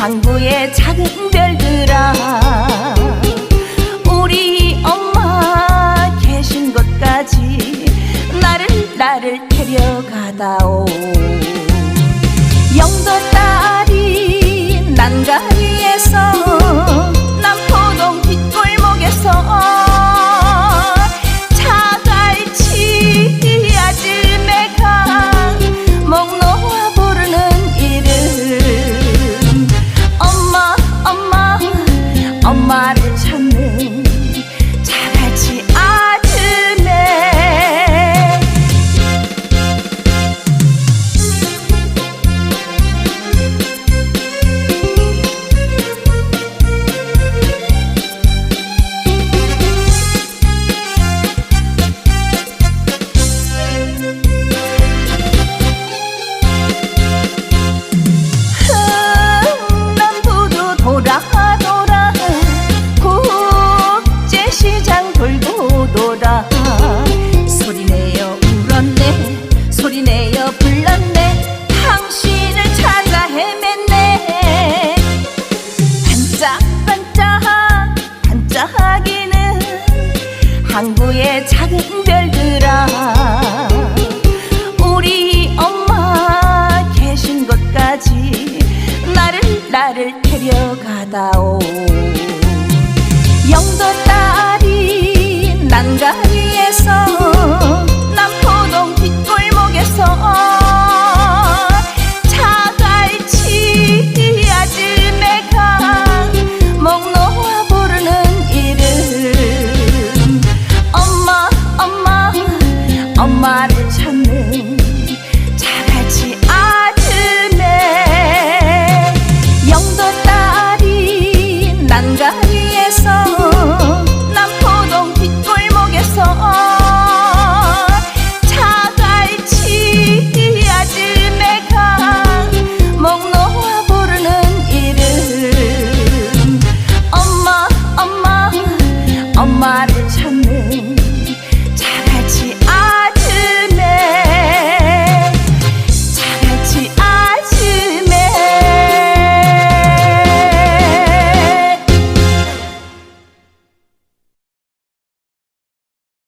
항구의 작은 별들아 우리 엄마 계신 곳까지 나를 나를 데려가다오. 영도 작은 별들아 우리 엄마 계신 곳까지 나를 나를 데려가다오. Amar